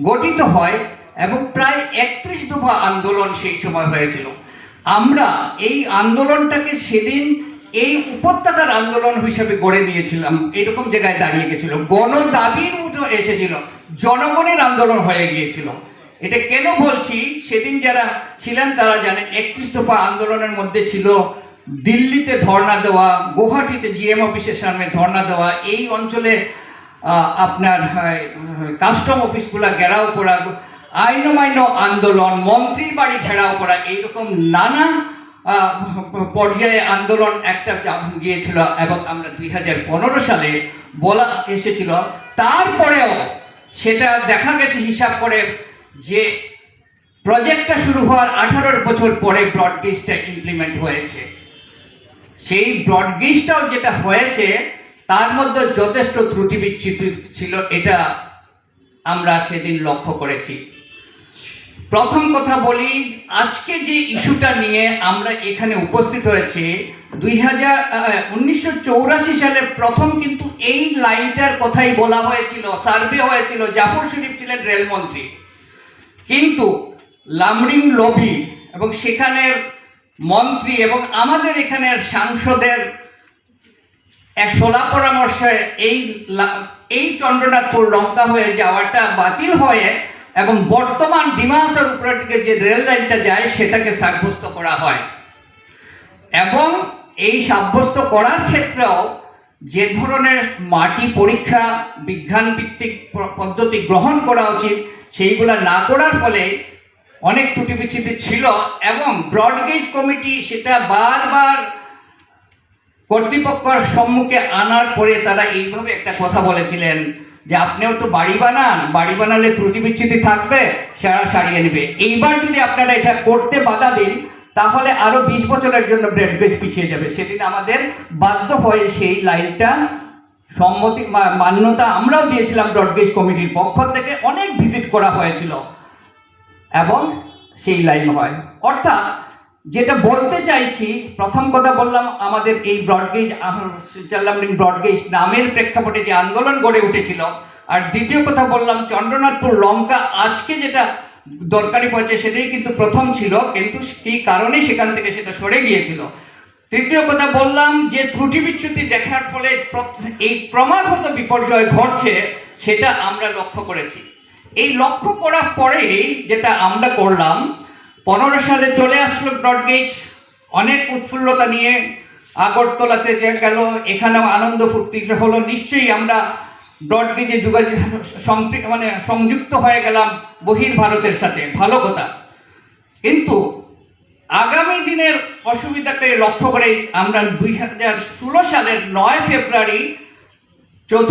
গঠিত হয় এবং প্রায় একত্রিশ দফা আন্দোলন সেই সময় হয়েছিল। আমরা এই আন্দোলনটাকে সেদিন এই উপত্যকার আন্দোলন হিসেবে গড়ে নিয়েছিলাম। এরকম জায়গায় দাঁড়িয়ে গেছিল। গণদাবির মতো এসেছিল। জনগণের আন্দোলন হয়ে গিয়েছিল। এটা কেন বলছি? সেদিন যারা ছিলেন তারা জানেন, একত্রিশ দফা আন্দোলনের মধ্যে ছিল দিল্লিতে ধর্ণা দেওয়া, গুয়াহাটিতে জিএম অফিসের সামনে ধর্ণা দেওয়া। এই অঞ্চলে আপনার কাস্টম অফিসগুলা ঘেরাও করা আইন অমাইন আন্দোলন, মন্ত্রীর বাড়ি ঘেরাও করা, এইরকম নানা পর্যায়ে আন্দোলন একটা গিয়েছিল এবং আমরা দুই হাজার পনেরো সালে বলা এসেছিল। তারপরেও সেটা দেখা গেছে হিসাব করে যে প্রজেক্টটা শুরু হওয়ার আঠারোর বছর পরে ব্রডগেজটা ইমপ্লিমেন্ট হয়েছে। সেই ব্রডগেজটাও যেটা হয়েছে তার মধ্যে যথেষ্ট ত্রুটি বিচ্যুতি ছিল, এটা আমরা সেদিন লক্ষ্য করেছি। প্রথম কথা বলি, আজকে যে ইস্যুটা নিয়ে আমরা এখানে উপস্থিত হয়েছি, দুই হাজার উনিশশো সালে প্রথম কিন্তু এই লাইনটার কথাই বলা হয়েছিল, সার্ভে হয়েছিল জাফর শরীফ ছিলেন রেলমন্ত্রী। কিন্তু লামরিং লবি এবং সেখানের মন্ত্রী এবং আমাদের এখানের সাংসদের সোলা পরামর্শে এই এই চন্দ্রনাথপুর লঙ্কা হয়ে যাওয়াটা বাতিল হয়ে এবং বর্তমান ডিমাহাসার উপরের দিকে যে রেল লাইনটা যায় সেটাকে সাব্যস্ত করা হয়। এবং এই সাব্যস্ত করার ক্ষেত্রেও যে ধরনের মাটি পরীক্ষা বিজ্ঞান ভিত্তিক পদ্ধতি গ্রহণ করা উচিত, সেইগুলা না করার ফলে অনেক ত্রুটি বিচ্ছিতি ছিল এবং ব্রডগেজ কমিটি সেটা বারবার কর্তৃপক্ষের সম্মুখে আনার পরে তারা এইভাবে একটা কথা বলেছিলেন যে আপনিও তো বাড়ি বানান, বাড়ি বানালে ত্রুটি বিচ্ছিতি থাকবে সারা সারিয়ে নেবে। এইবার যদি আপনারা এটা করতে বাধা দিন, তাহলে আরও বিশ বছরের জন্য ব্রেডগেজ পিছিয়ে যাবে। সেদিন আমাদের বাধ্য হয়ে সেই লাইনটা সম্মতি মান্যতা আমরাও দিয়েছিলাম ব্রডগেজ কমিটির পক্ষ থেকে, অনেক ভিজিট করা হয়েছিল। এবং সেই লাইন হয়। অর্থাৎ যেটা বলতে চাইছি, প্রথম কথা বললাম, আমাদের এই ব্রডগেজ চাল্লামডিং ব্রডগেজ নামের প্রেক্ষাপটে যে আন্দোলন গড়ে উঠেছিল, আর দ্বিতীয় কথা বললাম, চন্দ্রনাথপুর লঙ্কা আজকে যেটা দরকারি পর্যায়ে সেটাই কিন্তু প্রথম ছিল, কিন্তু কী কারণে সেখান থেকে সেটা সরে গিয়েছিল? তৃতীয় কথা বললাম যে ত্রুটি বিচ্যুতি দেখার ফলে এই ক্রমাগত বিপর্যয় ঘটছে, সেটা আমরা লক্ষ্য করেছি। এই লক্ষ্য করার পরেই যেটা আমরা করলাম পনেরো সালে চলে আসলো ব্রডগেজ। অনেক উৎফুল্লতা নিয়ে আগরতলাতে যে গেল, এখানেও আনন্দ ফুর্তি হলো। নিশ্চয়ই আমরা ব্রডগেজে যোগাযোগ মানে সংযুক্ত হয়ে গেলাম বহির ভারতের সাথে। ভালো কথা। কিন্তু আগামী দিনের অসুবিধাকে লক্ষ্য করে আমরা দুই হাজার ষোলো সালের নয় ফেব্রুয়ারি চতুর্থ